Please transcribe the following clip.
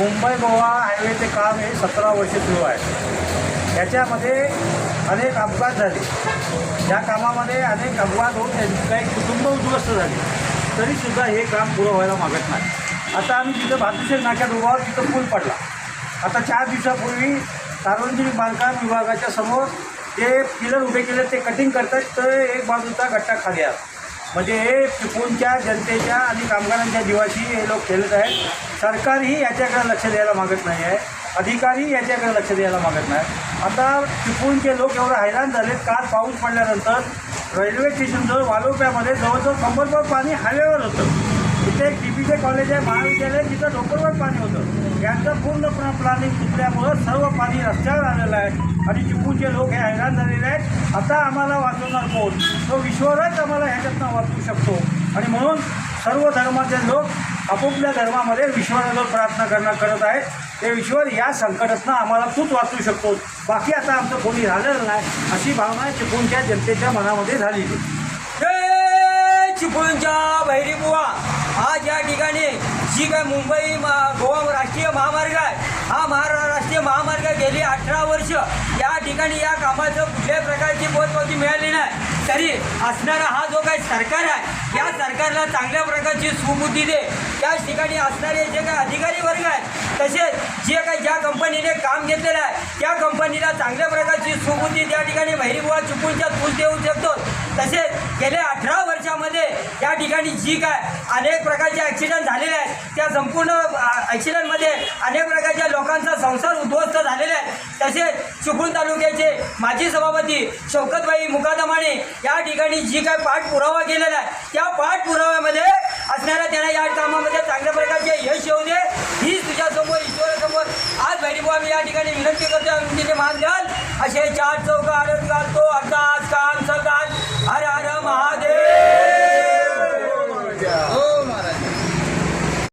मुंबई गोवा हायवेचे काम हे सतरा वर्ष सुरू आहे. याच्यामध्ये अनेक अपघात झाले. या कामामध्ये अनेक अपघात होऊन त्यांची काही कुटुंब उद्ध्वस्त झाली. तरीसुद्धा हे काम पुरं व्हायला मागत नाही. आता आम्ही जिथं भातुशेर नाक्यात उभा तिथं पूल पडला. आता चार दिवसापूर्वी सार्वजनिक बांधकाम विभागाच्या समोर जे पिलर उभे केले ते कटिंग करतात तर एक बाजूचा गट्टा खाली आला. म्हणजे हे चिपळूणच्या जनतेच्या आणि कामगारांच्या जीवाशी हे लोक खेळत आहेत. सरकारही याच्याकडे लक्ष द्यायला मागत नाही आहे. अधिकारी याच्याकडे लक्ष द्यायला मागत नाही. आता चिपळूणचे लोक एवढं हैराण झालेत. काल पाऊस पडल्यानंतर रेल्वे स्टेशनजवळ वालोप्यामध्ये जवळजवळ कंबरभर पाणी हायवेवर होतं. जे कॉलेज आहे महाविद्यालय तिथं डोकरवर पाणी होतं. यांचं पूर्णपणे प्लॅनिंग चुकल्यामुळं सर्व पाणी रस्त्यावर आलेलं आहे. आणि चिपळूणचे लोक हे हैराण झालेले आहेत. आता आम्हाला वाचवणार कोण? तो विश्वरच आम्हाला ह्याच्यातनं वाचवू शकतो. आणि म्हणून सर्व धर्माचे लोक आपापल्या धर्मामध्ये विश्वाला प्रार्थना करणं करत आहेत. ते विश्वर या संकटातनं आम्हाला तूच वाचवू शकतो. बाकी आता आमचं कोणी झालेलं नाही. अशी भावना चिपळूणच्या जनतेच्या मनामध्ये झालेली जय चिपळूणच्या बहिरी जी काय मुंबई मा- गोवा राष्ट्रीय महामार्ग आहे हा महारा राष्ट्रीय महामार्ग गेली अठरा वर्ष या ठिकाणी या कामाचं कुठल्याही प्रकारची पोचपावती मिळाली नाही. तरी असणारा हा जो काही सरकार आहे या सरकारला चांगल्या प्रकारची सुबुद्धी दे. त्याच ठिकाणी असणारे जे काही अधिकारी वर्ग आहेत तसेच जे काही ज्या कंपनीने काम घेतलेलं आहे त्या कंपनीला चांगल्या प्रकारची सुबुद्धी त्या ठिकाणी बहिरीबुवा चुकूनच्या तूच देऊ शकतो. तसेच गेल्या अठरा वर्षामध्ये या ठिकाणी जी काय अनेक प्रकारचे ॲक्सिडेंट झालेले आहेत त्या संपूर्ण ॲक्सिडेंटमध्ये अनेक प्रकारच्या लोकांचा संसार उद्ध्वस्त झालेला आहे. तसेच चिपळूण तालुक्याचे माजी सभापती शौकतबाई मुकादमाने या ठिकाणी जी काय पाठपुरावा केलेला आहे त्या पाठपुराव्यामध्ये असणाऱ्या त्यांना या कामामध्ये चांगल्या प्रकारचे यश येऊ दे. ही तुझ्यासमोर ईश्वरासमोर आज बहिणीबुवा आम्ही या ठिकाणी विनंती करतो तिथे मान द्याल असे चार चौका आरोग्य